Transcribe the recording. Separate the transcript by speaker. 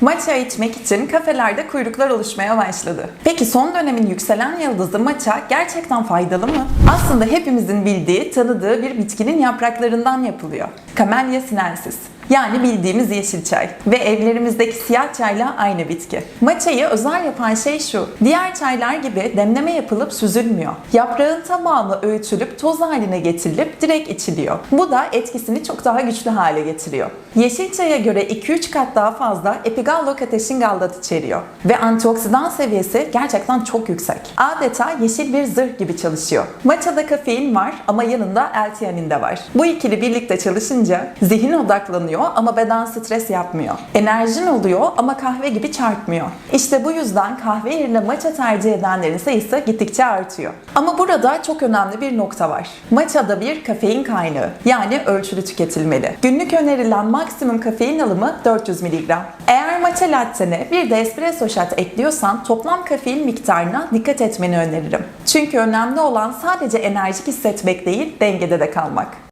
Speaker 1: Matcha içmek için kafelerde kuyruklar oluşmaya başladı. Peki son dönemin yükselen yıldızı matcha gerçekten faydalı mı? Aslında hepimizin bildiği, tanıdığı bir bitkinin yapraklarından yapılıyor. Camellia sinensis. Yani bildiğimiz yeşil çay ve evlerimizdeki siyah çayla aynı bitki. Matcha'yı özel yapan şey şu. Diğer çaylar gibi demleme yapılıp süzülmüyor. Yaprağın tamamı öğütülüp toz haline getirilip direkt içiliyor. Bu da etkisini çok daha güçlü hale getiriyor. Yeşil çaya göre 2-3 kat daha fazla epigallocatechingallat içeriyor ve antioksidan seviyesi gerçekten çok yüksek. Adeta yeşil bir zırh gibi çalışıyor. Matcha'da kafein var ama yanında L-tianin de var. Bu ikili birlikte çalışınca zihin odaklanıyor ama beden stres yapmıyor. Enerjin oluyor ama kahve gibi çarpmıyor. İşte bu yüzden kahve yerine matcha tercih edenlerin sayısı gittikçe artıyor. Ama burada çok önemli bir nokta var. Matcha'da bir kafein kaynağı yani ölçülü tüketilmeli. Günlük önerilen maksimum kafein alımı 400 mg. Eğer matcha latte'ne bir de espresso shot ekliyorsan toplam kafein miktarına dikkat etmeni öneririm. Çünkü önemli olan sadece enerjik hissetmek değil, dengede de kalmak.